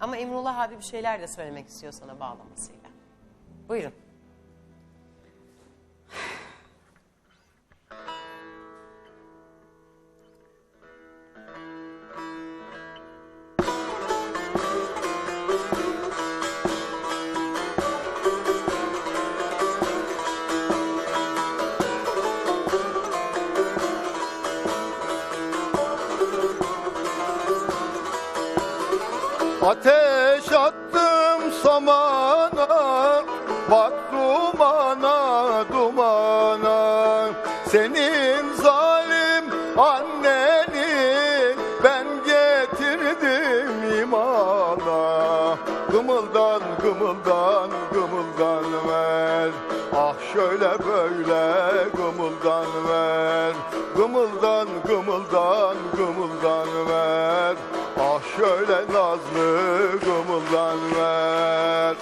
Ama Emrullah abi bir şeyler de söylemek istiyor sana bağlamasıyla. Buyurun. Ateş attım samana Bak dumana dumana. Senin zalim anneni Ben getirdim imana. Gımıldan gımıldan gımıldan ver. Ah şöyle böyle gımıldan ver. Gımıldan gımıldan gımıldan ver şöyle nazlı gımıldan ver.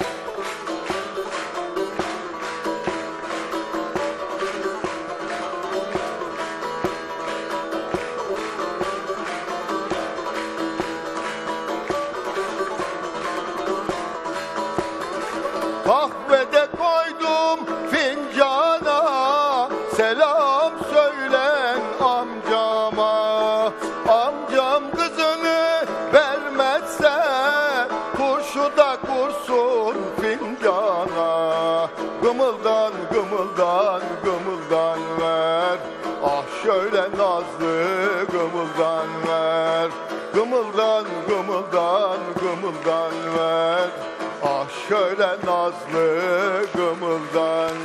Kahvede koydum fincana Selam söylen amcama. Amcam Kurşu da kursun fincana Gımıldan gımıldan gımıldan ver. Ah şöyle nazlı gımıldan ver. Gımıldan gımıldan gımıldan ver. Ah şöyle nazlı gımıldan